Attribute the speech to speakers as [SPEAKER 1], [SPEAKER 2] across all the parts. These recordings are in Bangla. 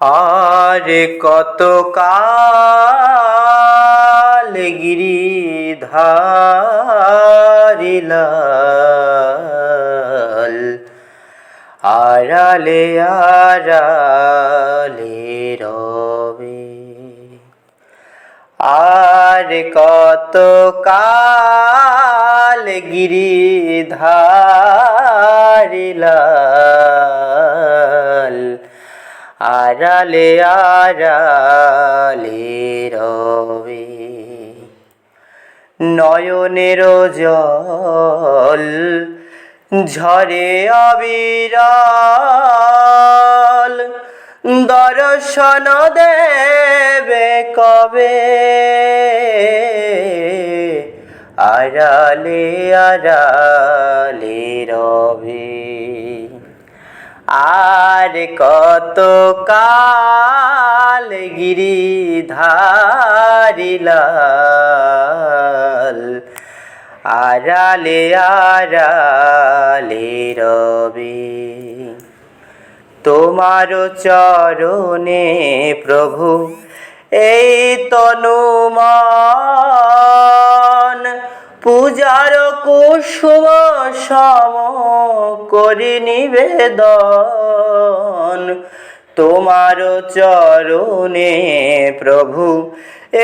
[SPEAKER 1] আর কত কাল গিরি ধারিলাল আড়ালে আড়ালে রবে। আর কত কাল গিরি ধারিলাল আড়ালে আড়ালে রবে। নয়নের জল ঝরে অবিরল দর্শন দেবে কবে? আড়ালে আড়ালে রবে। আর কত কাল গিরি ধারিলাল আড়ালে আড়ালে রবি তোমার চরণে প্রভু এই তনুমান পূজার কুসুম সম করি নিবেদন। তোমার চরণে প্রভু,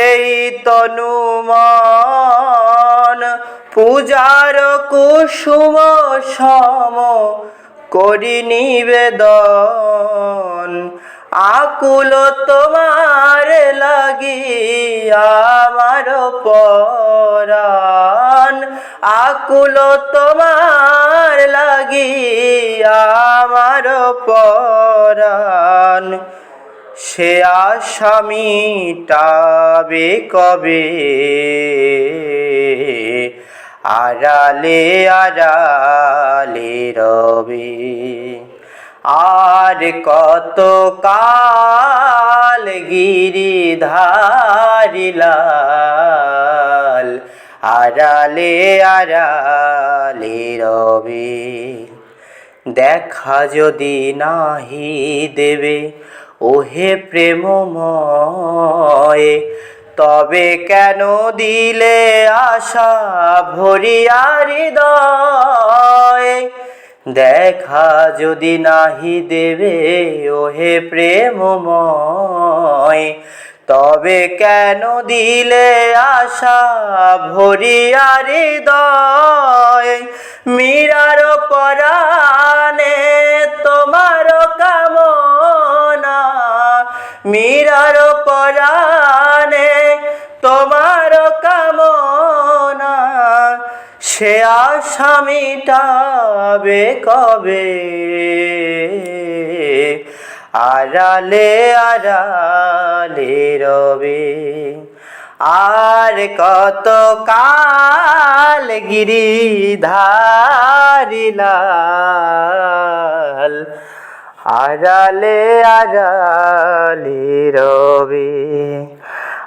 [SPEAKER 1] এই তনুমান। পূজার কুসুম সম করি নিবেদন। আকুল তোমার লাগি আমার পরাণ আকুল তোমার লাগি আমার পরাণ। সে আসামিটাবে কবে? আড়ালে আড়ালে রবে। আর কত কাল গিরি ধারিলাল আড়ালে আড়ালে রবে। দেখা যদি নাহি দেবে, ওহে প্রেমময়, তবে কেন দিলে আশা ভরিয়া হৃদয়? দেখা যদি নাহি দেবে, ওহে প্রেমময় তবে কেন দিলে আশা ভরিয়া হৃদয়? মীরার পরাণে তোমার কামনা। মীরার পরাণে তোমার কামনা। সে আশা মিটাবে কবে? আড়ালে রবে। আর কত কাল গিরি ধারিলাল আড়ালে আড়ালে রবে।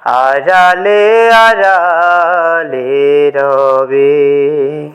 [SPEAKER 1] আড়ালে আড়ালে রবে।